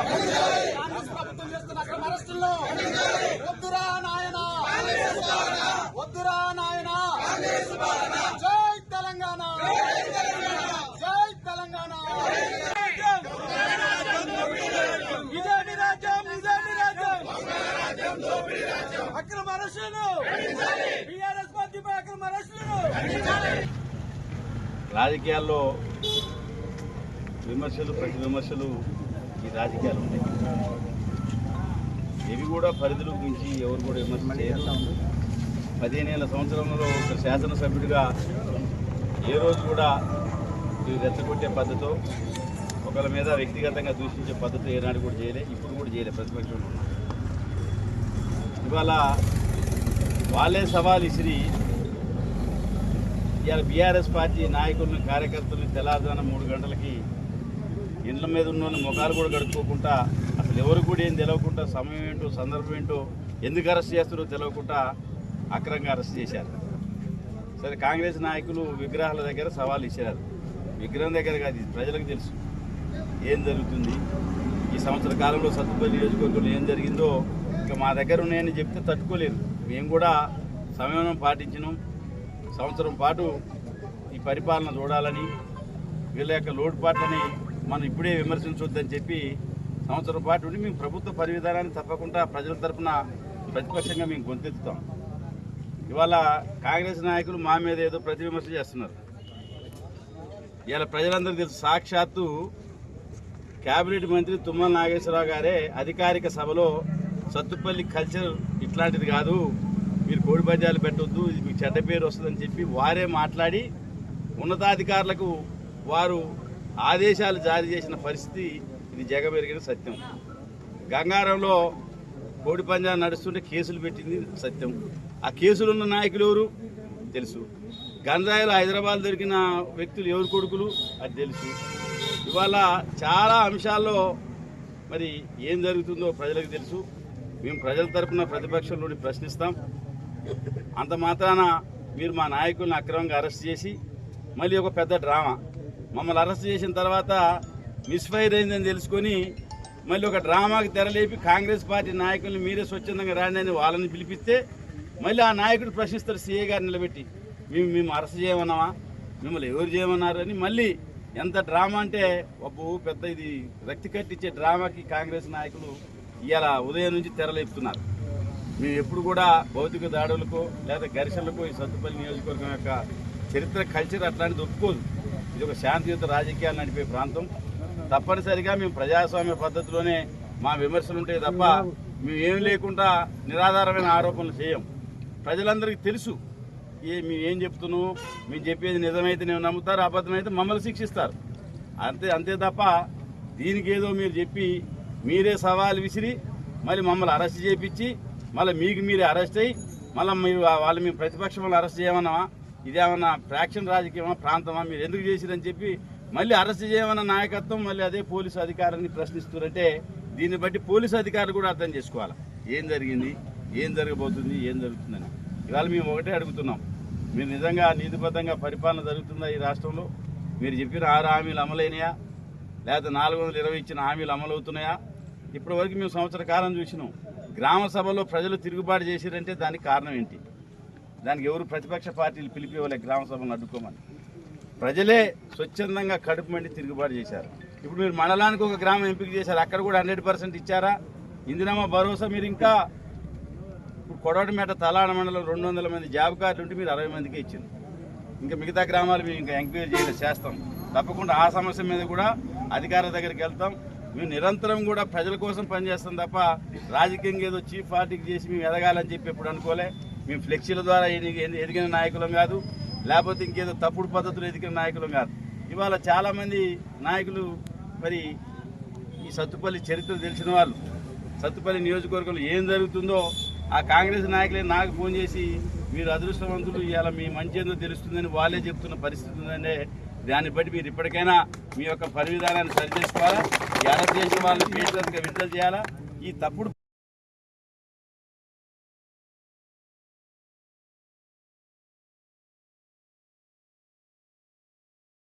కాంగ్రెస్ ప్రభుత్వం చేస్తున్న అక్రమ అరెస్టులను వద్దురా నాయన. వద్దురా నాయన. జై తెలంగాణ. జై తెలంగాణ. ఇదే నీ ఇదే అక్రమ టీఆర్ఎస్ పార్టీపై అక్రమ రాజకీయాల్లో విమర్శలు ప్రతి విమర్శలు ఈ రాజకీయాలు ఉంటాయి ఇవి కూడా పరిధులకు మించి ఎవరు కూడా విమర్శ చేయరు. పదిహేనేళ్ళ సంవత్సరంలో ఒక శాసనసభ్యుడిగా ఏ రోజు కూడా ఇది రెచ్చగొట్టే పద్ధతితో ఒకరి మీద వ్యక్తిగతంగా దూషించే పద్ధతి ఏనాడు కూడా చేయలే ఇప్పుడు కూడా చేయలే ప్రతిపక్షంలో ఇవాళ వాళ్ళే సవాల్ ఇసిరి ఇవాళ బీఆర్ఎస్ పార్టీ నాయకులను కార్యకర్తలను తెల్లారుజాన మూడు గంటలకి ఇండ్ల మీద ఉన్న ముఖాలు కూడా కడుక్కోకుండా అసలు ఎవరు కూడా ఏం తెలియకుండా సమయం ఏంటో సందర్భం ఏంటో ఎందుకు అరెస్ట్ చేస్తారో తెలియకుండా అక్రమంగా అరెస్ట్ చేశారు. సరే కాంగ్రెస్ నాయకులు విగ్రహాల దగ్గర సవాల్ ఇచ్చారు. విగ్రహం దగ్గర కాదు ప్రజలకు తెలుసు. ఏం జరుగుతుంది? ఈ సంవత్సర కాలంలో సత్తుపల్లి నియోజకవర్గంలో ఏం జరిగిందో ఇక మా దగ్గర ఉన్నాయని చెప్తే తట్టుకోలేదు మేము కూడా సంయమనం పాటించినాం. సంవత్సరం పాటు ఈ పరిపాలన చూడాలని వీళ్ళ యొక్క లోటుపాట్లని మనం ఇప్పుడే విమర్శించొద్దని చెప్పి సంవత్సరం పాటు ఉండి మేము ప్రభుత్వ పరివిధానాన్ని తప్పకుండా ప్రజల తరపున ప్రతిపక్షంగా మేము గొంతెత్తుతాం. ఇవాళ కాంగ్రెస్ నాయకులు మా మీద ఏదో ప్రతివిమర్శ చేస్తున్నారు. ఇవాళ ప్రజలందరికీ తెలుసు సాక్షాత్తు కేబినెట్ మంత్రి తుమ్మల నాగేశ్వరరావు గారే అధికారిక సభలో సత్తుపల్లి కల్చర్ ఇట్లాంటిది కాదు మీరు కోడి పద్యాలు పెట్టొద్దు ఇది మీకు చెడ్డ పేరు వస్తుందని చెప్పి వారే మాట్లాడి ఉన్నతాధికారులకు వారు ఆదేశాలు జారీ చేసిన పరిస్థితి ఇది జగమెరిగిన సత్యం. గంగారంలో కోడి పంజా నడుస్తుంటే కేసులు పెట్టింది సత్యం. ఆ కేసులు ఉన్న నాయకులు ఎవరు? తెలుసు. గంజాయిలో హైదరాబాద్ దొరికిన వ్యక్తులు ఎవరు కొడుకులు? అది తెలుసు. ఇవాళ చాలా అంశాల్లో మరి ఏం జరుగుతుందో ప్రజలకు తెలుసు. మేము ప్రజల తరపున ప్రతిపక్షంలోని ప్రశ్నిస్తాం. అంత మాత్రాన మీరు మా నాయకుల్ని అక్రమంగా అరెస్ట్ చేసి మళ్ళీ ఒక పెద్ద డ్రామా. మమ్మల్ని అరెస్ట్ చేసిన తర్వాత మిస్ఫైర్ అయిందని తెలుసుకొని మళ్ళీ ఒక డ్రామాకి తెరలేపి కాంగ్రెస్ పార్టీ నాయకులను మీరే స్వచ్ఛందంగా రాండి అని వాళ్ళని పిలిపిస్తే మళ్ళీ ఆ నాయకుడు ప్రశ్నిస్తారు సీఏ గారు నిలబెట్టి మేము మేము అరెస్ట్ చేయమన్నామా? మిమ్మల్ని ఎవరు చేయమన్నారు? అని మళ్ళీ ఎంత డ్రామా అంటే అబ్బో పెద్ద ఇది రక్తి కట్టించే డ్రామాకి కాంగ్రెస్ నాయకులు ఇలా ఉదయం నుంచి తెరలేపుతున్నారు మేము ఎప్పుడు కూడా భౌతిక దాడులకు లేదా ఘర్షణలకు ఈ సత్తుపల్లి నియోజకవర్గం యొక్క చరిత్ర కల్చర్ అట్లాంటిది ఒప్పుకోదు. ఇది ఒక శాంతియుత రాజకీయాలు నడిపే ప్రాంతం. తప్పనిసరిగా మేము ప్రజాస్వామ్య పద్ధతిలోనే మా విమర్శలు ఉంటాయి తప్ప మేము ఏం లేకుండా నిరాధారమైన ఆరోపణలు చేయం. ప్రజలందరికీ తెలుసు ఏ మేము ఏం చెప్తున్నాము మేము చెప్పేది నిజమైతే నేను నమ్ముతారు అబద్ధమైతే మమ్మల్ని శిక్షిస్తారు. అంతే అంతే తప్ప దీనికి ఏదో మీరు చెప్పి మీరే సవాలు విసిరి మళ్ళీ మమ్మల్ని అరెస్ట్ చేయించి మళ్ళీ మీకు మీరే అరెస్ట్ అయ్యి మళ్ళీ మీరు వాళ్ళు మేము ప్రతిపక్షం అరెస్ట్ చేయమన్నామా? ఇదేమన్నా ఫ్రాక్షన్ రాజకీయమా ప్రాంతమా? మీరు ఎందుకు చేసిరని చెప్పి మళ్ళీ అరెస్ట్ చేయమన్న నాయకత్వం మళ్ళీ అదే పోలీసు అధికారాన్ని ప్రశ్నిస్తున్నారంటే దీన్ని బట్టి పోలీసు అధికారులు కూడా అర్థం చేసుకోవాలి. ఏం జరిగింది? ఏం జరగబోతుంది? ఏం జరుగుతుందని. ఇవాళ మేము ఒకటే అడుగుతున్నాం. మీరు నిజంగా నీతిబద్ధంగా పరిపాలన జరుగుతుందా ఈ రాష్ట్రంలో? మీరు చెప్పిన ఆరు హామీలు అమలైనయా? లేకపోతే నాలుగు వందల ఇరవై ఇచ్చిన హామీలు అమలవుతున్నాయా? ఇప్పటివరకు మేము సంవత్సర కాలం చూసినాం. గ్రామ సభలో ప్రజలు తిరుగుబాటు చేసిరంటే దానికి కారణం ఏంటి? దానికి ఎవరు ప్రతిపక్ష పార్టీలు పిలిపివ్వలే గ్రామ సభను అడ్డుకోమని. ప్రజలే స్వచ్ఛందంగా కడుపు మండి తిరుగుబాటు చేశారు. ఇప్పుడు మీరు మండలానికి ఒక గ్రామం ఎంపిక చేశారు అక్కడ కూడా హండ్రెడ్ పర్సెంట్ ఇచ్చారా? ఇందిరామ భరోసా మీరు ఇంకా ఇప్పుడు కొడవటిమేట తలాడ మండలం రెండు వందల మంది జాబ్ కార్డులు ఉంటే మీరు అరవై మందికి ఇచ్చింది ఇంకా మిగతా గ్రామాలు మేము ఇంకా ఎంక్వైరీ చేయలేదు చేస్తాం. తప్పకుండా ఆ సమస్య మీద కూడా అధికారుల దగ్గరికి వెళ్తాం. మేము నిరంతరం కూడా ప్రజల కోసం పనిచేస్తాం తప్ప రాజకీయంగా ఏదో చీఫ్ పార్టీకి చేసి మేము ఎదగాలని చెప్పి ఎప్పుడు అనుకోలే. మేము ఫ్లెక్సీల ద్వారా ఎదిగిన నాయకులం కాదు లేకపోతే ఇంకేదో తప్పుడు పద్ధతులు ఎదిగిన నాయకులం కాదు. ఇవాళ చాలామంది నాయకులు మరి ఈ సత్తుపల్లి చరిత్ర తెలిసిన వాళ్ళు సత్తుపల్లి నియోజకవర్గంలో ఏం జరుగుతుందో ఆ కాంగ్రెస్ నాయకులే నాకు ఫోన్ చేసి మీరు అదృష్టవంతులు ఇవాళ మీ మంచి ఏందో తెలుస్తుందని వాళ్ళే చెప్తున్న పరిస్థితి ఉందంటే దాన్ని బట్టి మీరు ఇప్పటికైనా మీ యొక్క పరివిధానాన్ని సరిచేసుకోవాలా? చేసుకోవాలా ఈ చేసిన వాళ్ళని పేషెంట్గా విడుదల చేయాలా? ఈ తప్పుడు